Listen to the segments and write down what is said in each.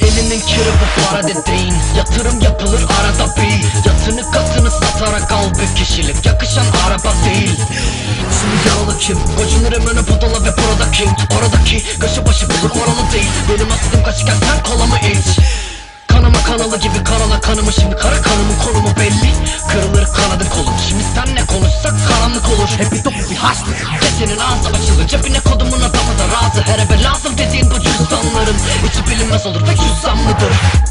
Elinin kiri para dediğin Yatırım yapılır arada bir. Yatını katını sat. Kim? Gocunur emrine budala ve burada king Oradaki. Kaşı başı bulur oralı değil. Benim aslım kaçken sen kolamı iç. Kanama kanalı gibi karala kanımı. Şimdi kara kanımın konumu belli. Kırılır kanadı kolum. Şimdi senle konuşsak karanlık olur. Hep bir topu bir haçlık Kesenin ağzı açılır. Cebine kodumun adamı da razı. Her eve lazım dediğin bu cüzdanların. İçi bilinmez olur ve cüzdanlıdır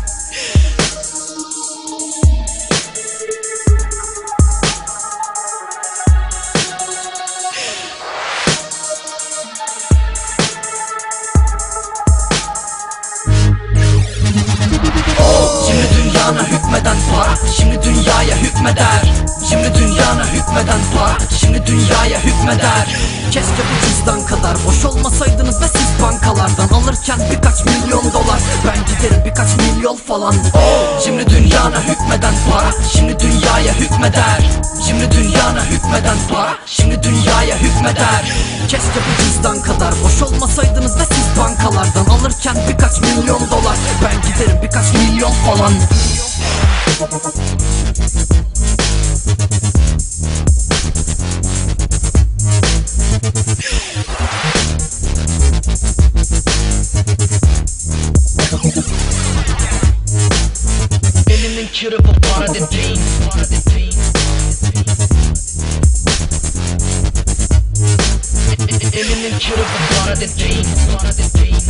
Şimdi dünyaya hükmeder. Şimdi dünyana hükmeden para Şimdi dünyaya hükmeder. Keşke bu cüzdan kadar. Boş olmasaydınız ve siz bankalardan alırken birkaç milyon dolar. Ben giderim birkaç milyon falan. Şimdi dünyana hükmeden para Şimdi dünyaya hükmeder. Şimdi dünyana hükmeden para Şimdi dünyaya hükmeder. Keşke bu cüzdan kadar. Boş olmasaydınız ve siz bankalardan alırken birkaç milyon dolar. Ben giderim birkaç milyon falan Elimin kiri bu para dediğin Para dediğin Elimin kiri bu para dediğin Para dediğin